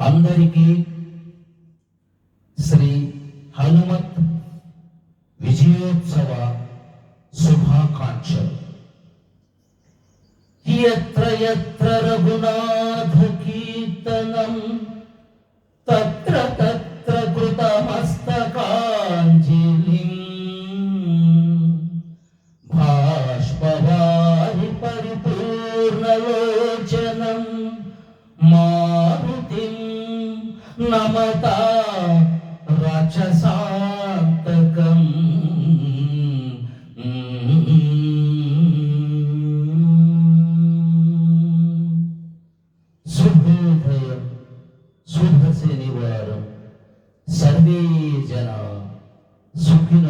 అందరికీ శ్రీ హనుమత్ విజయోత్సవ శుభాకాంక్షలు. ఎత్ర ఎత్ర రఘునాథ కీర్తనం తత్ర తత్ర కృతమస్తకాంజలి భాష్పవారి పరిపూర్ణలో सुख रचसान्तकम् सुहृदयं सर्वे जना सुखिन।